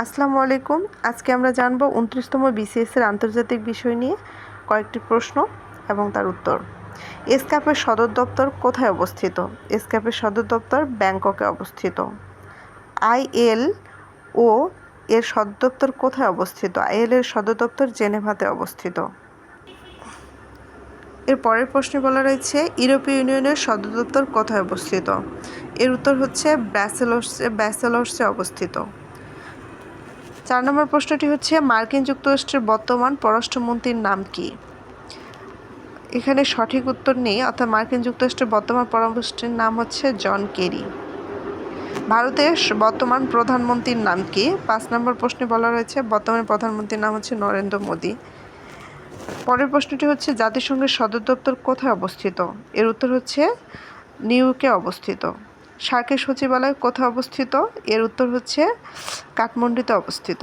আসসালামু আলাইকুম। আজকে আমরা জানব উনত্রিশতম বিসিএস এর আন্তর্জাতিক বিষয় নিয়ে কয়েকটি প্রশ্ন এবং তার উত্তর। এসক্যাপের সদর দপ্তর কোথায় অবস্থিত? এসক্যাপের সদর দপ্তর ব্যাংককে অবস্থিত। আইএল ও এর সদর দপ্তর কোথায় অবস্থিত? আইএল এর সদর দপ্তর জেনেভাতে অবস্থিত। এর পরের প্রশ্নে বলা রয়েছে, ইউরোপীয় ইউনিয়নের সদর দপ্তর কোথায় অবস্থিত? এর উত্তর হচ্ছে ব্যাসেলসে ব্যাসেলসে অবস্থিত। চার নম্বর প্রশ্নটি হচ্ছে, মার্কিন যুক্তরাষ্ট্রের বর্তমান পররাষ্ট্রমন্ত্রীর নাম কি? এখানে সঠিক উত্তর নেই, অর্থাৎ মার্কিন যুক্তরাষ্ট্রের বর্তমান পররাষ্ট্রের নাম হচ্ছে জন কেরি। ভারতের বর্তমান প্রধানমন্ত্রীর নাম কি? পাঁচ নম্বর প্রশ্নে বলা রয়েছে, বর্তমান প্রধানমন্ত্রীর নাম হচ্ছে নরেন্দ্র মোদী। পরের প্রশ্নটি হচ্ছে, জাতিসংঘের সদর দপ্তর কোথায় অবস্থিত? এর উত্তর হচ্ছে, নিউ ইয়র্কে অবস্থিত। সার্কের সচিবালয় কোথায় অবস্থিত? এর উত্তর হচ্ছে কাঠমান্ডুতে অবস্থিত।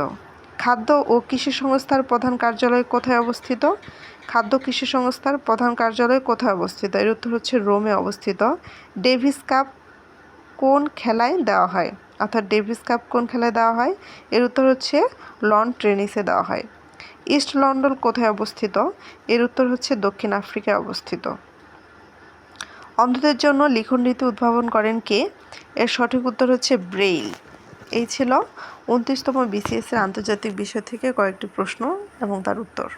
খাদ্য ও কৃষি সংস্থার প্রধান কার্যালয় কোথায় অবস্থিত? খাদ্য কৃষি সংস্থার প্রধান কার্যালয় কোথায় অবস্থিত? এর উত্তর হচ্ছে রোমে অবস্থিত। ডেভিস কাপ কোন খেলায় দেওয়া হয়? অর্থাৎ ডেভিস কাপ কোন খেলায় দেওয়া হয়? এর উত্তর হচ্ছে লন টেনিসে দেওয়া হয়। ইস্ট লন্ডন কোথায় অবস্থিত? এর উত্তর হচ্ছে দক্ষিণ আফ্রিকায় অবস্থিত। অন্ধদের জন্য লিখন রীতি উদ্ভাবন করেন কে? এর সঠিক উত্তর হচ্ছে ব্রেইল। এই ছিল উনত্রিশতম বিসিএসের আন্তর্জাতিক বিষয় থেকে কয়েকটি প্রশ্ন এবং তার উত্তর।